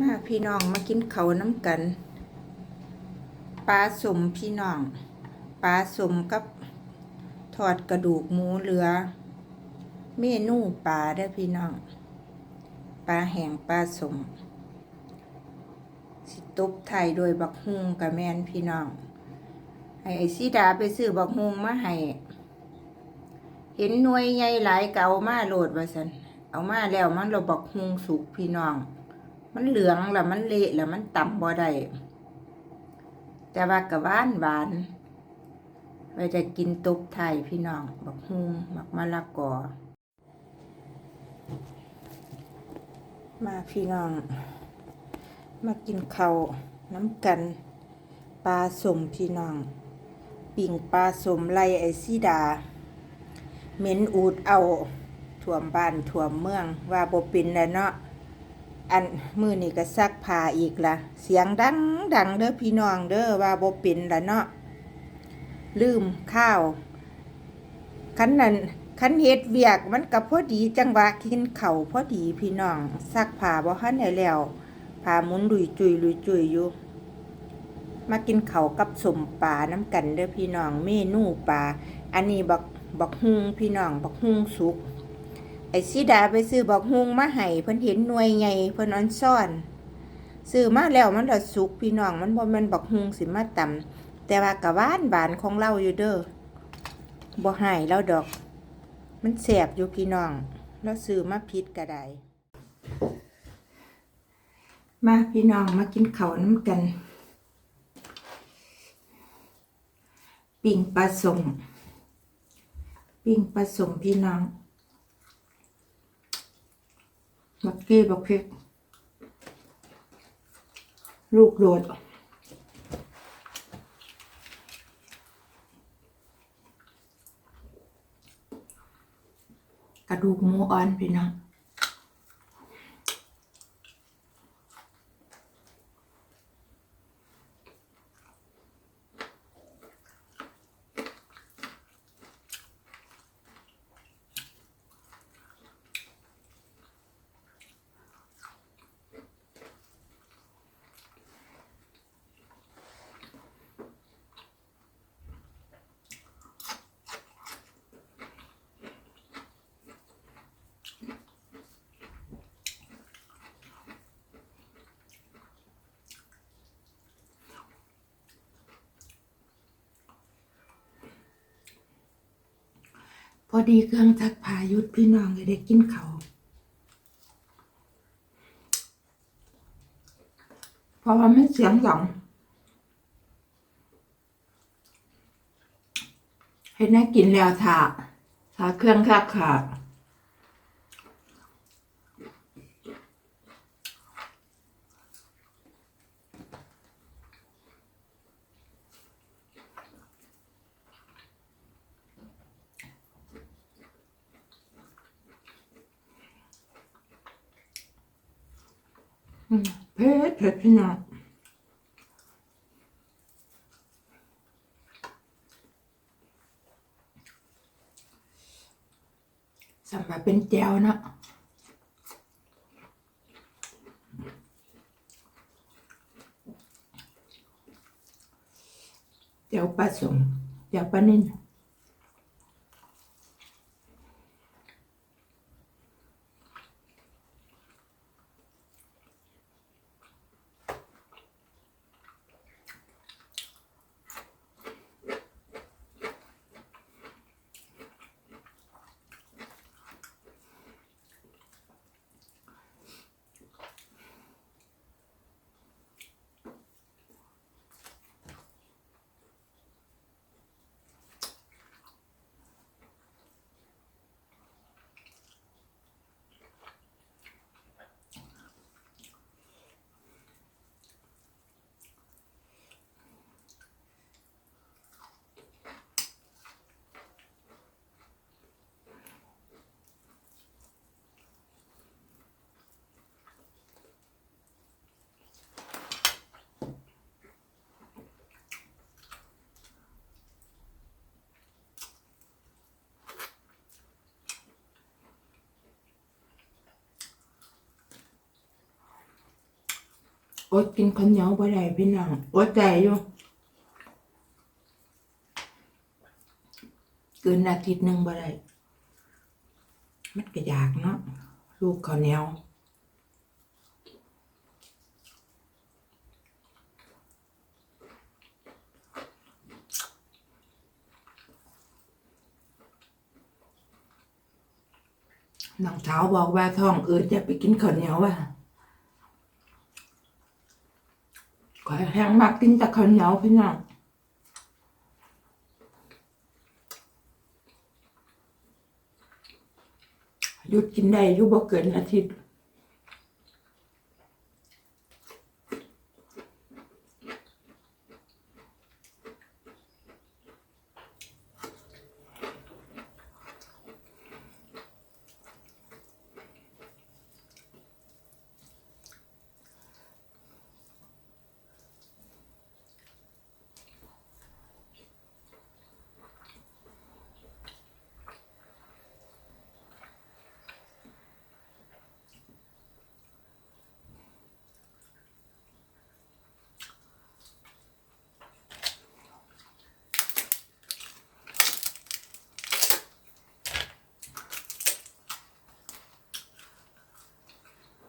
มาพี่น้องมากินเขาน้ำกันปลาสมพี่น้องปลาสมกับทอดกระดูกหมูเหลือ เมนูปลาได้พี่น้องปลาแห้งปลาสมสิตุบไทยโดยบักฮุงกับแมนพี่น้องให้ไอซีดาไปซื้อบักฮุงมาให้เห็นหน่วยใหญ่หลายเก่ามาโหลดว่าสันเอามาแล้วมันเราบักฮุงสุกพี่น้อง มันเหลืองแล้วมันเละแล้วมันต่ำบ่ได้แต่ว่ากะหวานหวานไว้จะกินตุบไทยพี่น้องบักฮุงบักมะละกอ มาพี่น้อง มากินข้าวน้ำกันปลาสมพี่น้อง ปิ่งปลาสมไล่ไอซีดา เหม็นอูดเอาถ่วมบ้านถ่วมเมืองว่าบ่เป็นแล้วเนาะ อันมือนี่ก็ซักผ้าอีกละเสียงดังดังเด้อพี่น้องเด้อว่าบ่เป็นละเนาะลืมข้าวคันนั้นคันเฮ็ดเวียกมันก็พอดีจังหวะกินเข้าพอดีพี่น้องซักผ้าบ่ทันได้แล้วผ้ามุนลุยจุยลุยจุยอยู่ มากินเข้ากับสมปลาน้ำกันเด้อพี่น้องเมนูปลาอันนี้บักบักฮุงพี่น้องบักฮุงสุก ไอ้สีดาไปซื้อบักฮุงมาให้เพิ่นเห็นหน่วยใหญ่เพิ่นออนซ่อนซื้อมาแล้วมันละสุกพี่น้องมันบ่ม่นบักฮุงสิมาต่ำแต่ว่ากะหวานบานของเราอยู่เด้อบ่ให้เราดอก มันแสบอยู่พี่น้องเราซื้อมาพิษก็ไดมาพี่น้องมากินข้าวน้ำกันปิ่งปลาสมปิ่งปลาสมพี่น้อง บักกี้บักพริก ลูกโดดกระดูกหมูอ่อนพี่น้อง พอดีเครื่องทักพายุดพี่น้องเลยได้กินเขาเพราะว่ามันเสียงหลงให้น่ากินแล้วถาถาเครื่องคักขาด เผ็ดเผ็ดพี่น้องสำหรับเป็นแจวเนาะแจวปลาสมแจวปลานิ่น อดกินข้าวเหนียวบ่ได้พี่น้องอดใจอยู่เกินอาทิตย์หนึ่งบ่ได้มันก็อยากเนาะลูกข้าวเหนียวน้องเท้าบอกว่าท้องอืดจะไปกินข้าวเหนียวว่ะ ขอย แห้งมากกินแต่ข้าวเหนียวพี่น้องหยุดกินได้อยู่บ่เกินอาทิตย์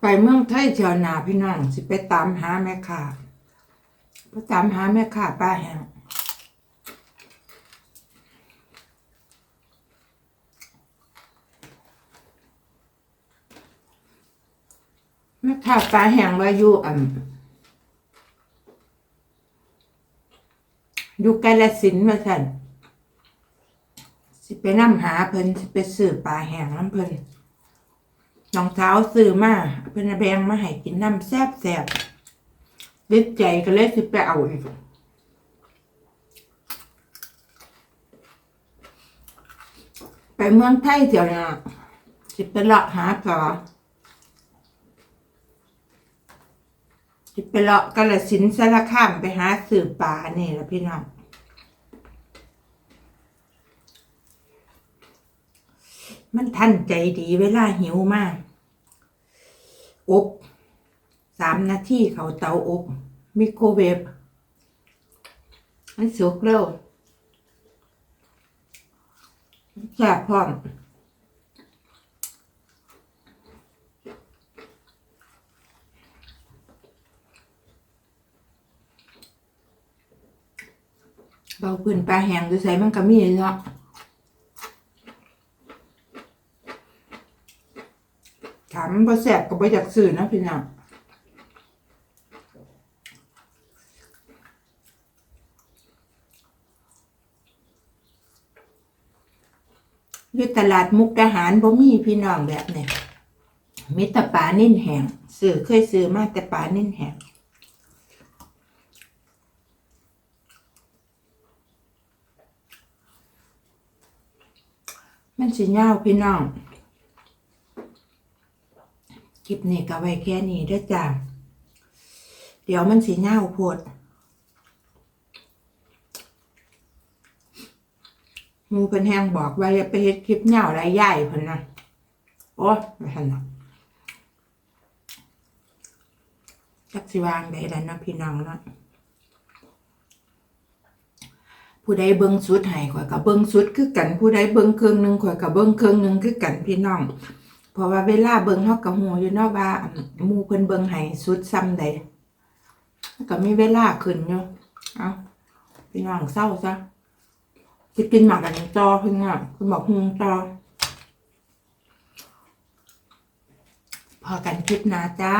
ไปเมืองไทยเที่ยวนาพี่น้องสิไปตามหาแม่ค้าไปตามหาแม่ค้าป้าแห้งแม่ค้าป้าแห้งว่าอยู่อันอยู่กาลสินธุ์ว่าซั่นสิไปนํหาเพิ่นสิไปซื้อปลาแห้งน้ำเพิ่น น้องเท้าซื้อมาเป็นแบงมาให้กินน้ำแซ่บแซ่บเด็ดใจก็เลยสิไปเอาอีกไปเมืองไทยเที่ยวนะสิไปเลาะหาต่อสิไปเลาะกาลสินสารคามไปหาสืบป่านี่แหละพี่น้อง มันทันใจดีเวลาหิวมาก อบสามนาทีเขาเตาอบ มิโครเวฟมันสุกเร็วแซ่บพร้อมเบาปืนปลาแห้งดูใส่มันก็มีเนาะ ถามบ่แสบก็บ่อยากซื้อนะพี่น้องอยู่ตลาดมุกดาหารบ่มีพี่น้องแบบนี้มีแต่ปลานิ่นแห้งซื้อเคยซื้อมาแต่ปลานิ่นแห้งมันสิยาวพี่น้อง ลิปนี้ก็ไว้แค่นี้เด้จ้าเดี๋ยวมันสีเน่าโพดมูเพิ่นแห้งบอกว่าอย่าไปเฮ็ดคลิปเหน่าไรใหญ่เพิ่นนะโอ้ไม่ทันนะจักสิวางได้แล้วนะพี่น้องเนาะผู้ใดเบิ่งสุดให้ข่อยก็เบิ่งสุดคือกัน ผู้ใดเบิ่งเครึ่องหนึงข่อยก็เบิ่งเครึ่องหนึ่งคือกันพี่น้อง เพราะว่าเวลาเบิ่งเฮาก็ฮู้อยู่เนาะว่าอั่นหมู่เพิ่นเบิ่งให้สุดซ้ำใดมันก็มีเวลาขึ้นอยู่เอ้าพี่น้องเศร้าซะสิกินหมากอันนี้ต่อเพิ่นน่ะเพิ่นบอกฮู้ต่อพอกันคลิปหน้าจ้า